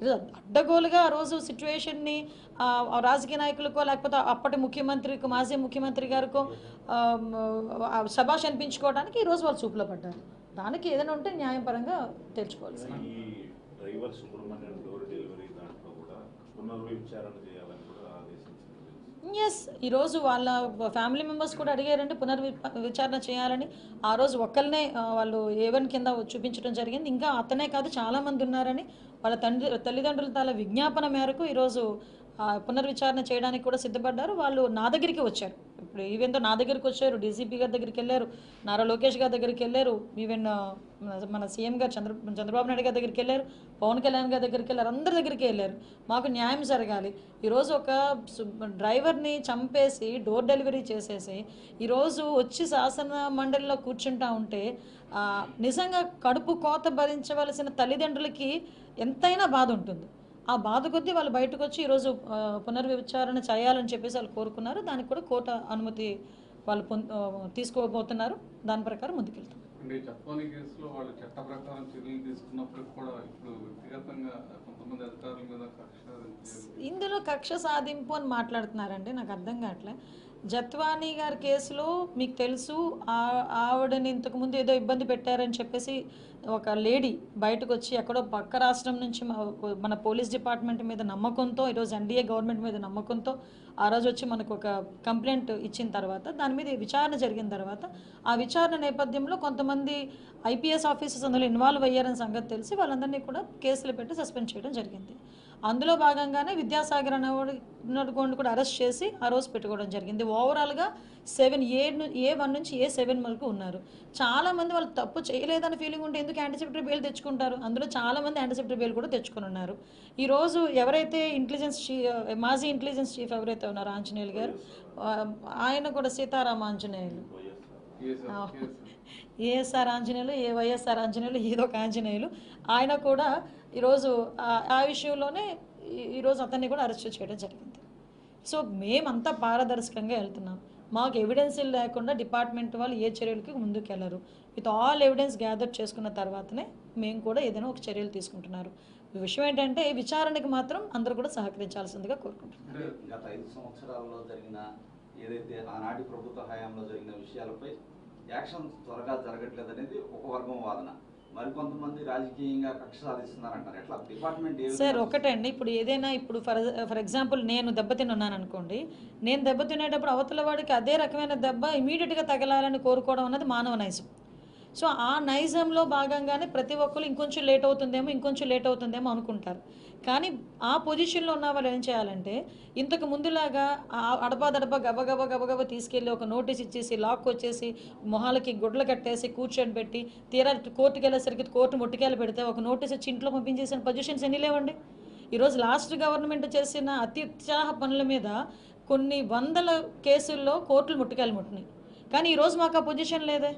అడ్డగోలుగా ఆ రోజు సిచ్యువేషన్ని రాజకీయ నాయకులకో లేకపోతే అప్పటి ముఖ్యమంత్రికి మాజీ ముఖ్యమంత్రి గారికో ఆ, శభాష్ అనిపించుకోవడానికి ఈరోజు వాళ్ళు చూపులో పడ్డారు. దానికి ఏదైనా ఉంటే న్యాయపరంగా తెచ్చుకోవాలి డ్రైవర్ సుబ్రహ్మణ్యం డోర్ డెలివరీ దాంట్లో కూడా పునర్విచారణ ఎస్ ఈరోజు వాళ్ళ ఫ్యామిలీ మెంబర్స్ కూడా అడిగారండి పునర్వి విచారణ చేయాలని. ఆ రోజు ఒక్కరినే వాళ్ళు ఏవన్ కింద చూపించడం జరిగింది. ఇంకా అతనే కాదు చాలా మంది ఉన్నారని. వాళ్ళ తండ్రి తల్లిదండ్రుల తాల విజ్ఞాపన మేరకు ఈరోజు పునర్విచారణ చేయడానికి కూడా సిద్ధపడ్డారు. వాళ్ళు నా దగ్గరికి వచ్చారు. ఇప్పుడు ఈవెన్ నా దగ్గరికి వచ్చారు డీసీపీ గారి దగ్గరికి వెళ్ళారు నారా లోకేష్ గారి దగ్గరికి వెళ్ళారు ఈవెన్ మన- సీఎం గారు చంద్ర చంద్రబాబు నాయుడు గారి దగ్గరికి వెళ్ళారు పవన్ కళ్యాణ్ గారి దగ్గరికి వెళ్ళారు అందరి దగ్గరికి వెళ్ళారు. మాకు న్యాయం జరగాలి. ఈరోజు ఒక డ్రైవర్ని చంపేసి డోర్ డెలివరీ చేసేసి ఈరోజు వచ్చి శాసన మండలిలో కూర్చుంటా ఉంటే నిజంగా కడుపు కోత భరించవలసిన తల్లిదండ్రులకి ఎంతైనా బాధ ఉంటుంది. ఆ బాధ కొద్దీ వాళ్ళు బయటకు వచ్చి ఈరోజు పునర్విచారణ చేయాలని చెప్పేసి వాళ్ళు కోరుకున్నారు. దానికి కూడా కోర్టు అనుమతి వాళ్ళు తీసుకోబోతున్నారు. దాని ప్రకారం ముందుకెళ్తాం. అంటే ఈ చట్టాని కేసులో వాళ్ళు చట్ట ప్రకారం చర్యలు తీసుకున్నప్పటికి కూడా ఇప్పుడు వ్యక్తిగతంగా కొంతమంది అధికారుల మీద కక్ష సాధించే ఇందులో కక్ష సాధింపు అని మాట్లాడుతున్నారండి. నాకు అర్థం కావట్లే. జత్వానీ గారి కేసులో మీకు తెలుసు ఆ- ఆవిడని ఇంతకుముందు ఏదో ఇబ్బంది పెట్టారని చెప్పేసి ఒక లేడీ బయటకు వచ్చి ఎక్కడో పక్క రాష్ట్రం నుంచి మన పోలీస్ డిపార్ట్మెంట్ మీద నమ్మకంతో ఈరోజు ఎన్డీఏ గవర్నమెంట్ మీద నమ్మకంతో ఆ రోజు వచ్చి మనకు ఒక కంప్లైంట్ ఇచ్చిన తర్వాత దాని మీద విచారణ జరిగిన తర్వాత ఆ విచారణ నేపథ్యంలో కొంతమంది ఐపీఎస్ ఆఫీసర్స్ అందులో ఇన్వాల్వ్ అయ్యారని సంగతి తెలిసి వాళ్ళందరినీ కూడా కేసులు పెట్టి సస్పెండ్ చేయడం జరిగింది. అందులో భాగంగానే విద్యాసాగర్ అనేవాడు కూడా అరెస్ట్ చేసి ఆ రోజు పెట్టుకోవడం జరిగింది. ఓవరాల్గా సెవెన్ ఏ ఏ వన్ నుంచి ఏ సెవెన్ వరకు ఉన్నారు. చాలామంది వాళ్ళు తప్పు చేయలేదని ఫీలింగ్ ఉంటే ఎందుకు యాంటీసెప్టరీ బెయిల్ తెచ్చుకుంటారు? అందులో చాలా మంది యాంటీసెప్టరీ బెయిల్ కూడా తెచ్చుకుని ఉన్నారు. ఈ రోజు ఎవరైతే ఇంటెలిజెన్స్ మాజీ ఇంటెలిజెన్స్ చీఫ్ ఎవరైతే ఉన్నారో ఆంజనేయులు గారు ఆయన కూడా సీతారామ ఆంజనేయులు. ఏఎస్ఆర్ ఆంజనేయులు ఏ వైఎస్ఆర్ ఆంజనేయులు ఏదో ఒక ఆంజనేయులు. ఆయన కూడా ఈరోజు ఆ- విషయంలోనే ఈరోజు అతన్ని కూడా అరెస్ట్ చేయడం జరిగింది. సో మేమంతా పారదర్శకంగా వెళ్తున్నాం. మాకు ఎవిడెన్స్ లేకుండా డిపార్ట్మెంట్ వాళ్ళు ఏ చర్యలకి ముందుకెళ్ళరు. విత్ ఆల్ ఎవిడెన్స్ గ్యాదర్ చేసుకున్న తర్వాతనే మేము కూడా ఏదైనా ఒక చర్యలు తీసుకుంటున్నారు. విషయం ఏంటంటే విచారణకి మాత్రం అందరూ కూడా సహకరించాల్సిందిగా కోరుకుంటున్నారు గత ఐదు సంవత్సరాల్లో జరిగిన ఏదైతే ఆనాటి ప్రభుత్వ హయాంలో జరిగిన విషయాలపై యాక్షన్ త్వరగా జరగట్లేదు అనేది ఒక వర్గం వాదన. మరికొంతమంది రాజకీయంగా కక్ష సాధిస్తున్నారంటారు. ఎట్లా? డిపార్ట్మెంట్ ఏ సార్ ఒకటండి. ఇప్పుడు ఏదైనా ఇప్పుడు ఫర్ ఫర్ ఎగ్జాంపుల్ నేను దెబ్బతిని ఉన్నాను అనుకోండి నేను దెబ్బతినేటప్పుడు అవతల వాడికి అదే రకమైన దెబ్బ ఇమీడియట్గా తగలాలని కోరుకోవడం అన్నది మానవ నైజం. సో ఆ నైజంలో భాగంగానే ప్రతి ఒక్కరు ఇంకొంచెం లేట్ అవుతుందేమో ఇంకొంచెం లేట్ అవుతుందేమో అనుకుంటారు. కానీ ఆ పొజిషన్లో ఉన్న వాళ్ళు ఏం చేయాలంటే ఇంతకు ముందులాగా ఆ అడపాదడపా గబగబ గబగబ తీసుకెళ్ళి ఒక నోటీస్ ఇచ్చేసి లాక్ వచ్చేసి మొహాలకి గుడ్లు కట్టేసి కూర్చొని పెట్టి తీరా కోర్టుకి వెళ్ళేసరికి కోర్టు ముట్టుకెళ్ళి పెడితే ఒక నోటీస్ ఇచ్చి ఇంట్లో పంపించేసిన పొజిషన్స్ ఎన్ని లేవండి? ఈరోజు లాస్ట్ గవర్నమెంట్ చేసిన అత్యుత్సాహ పనుల మీద కొన్ని వందల కేసుల్లో కోర్టులు ముట్టుకెళ్ళి ముట్టినాయి. కానీ ఈరోజు మాకు ఆ పొజిషన్ లేదే.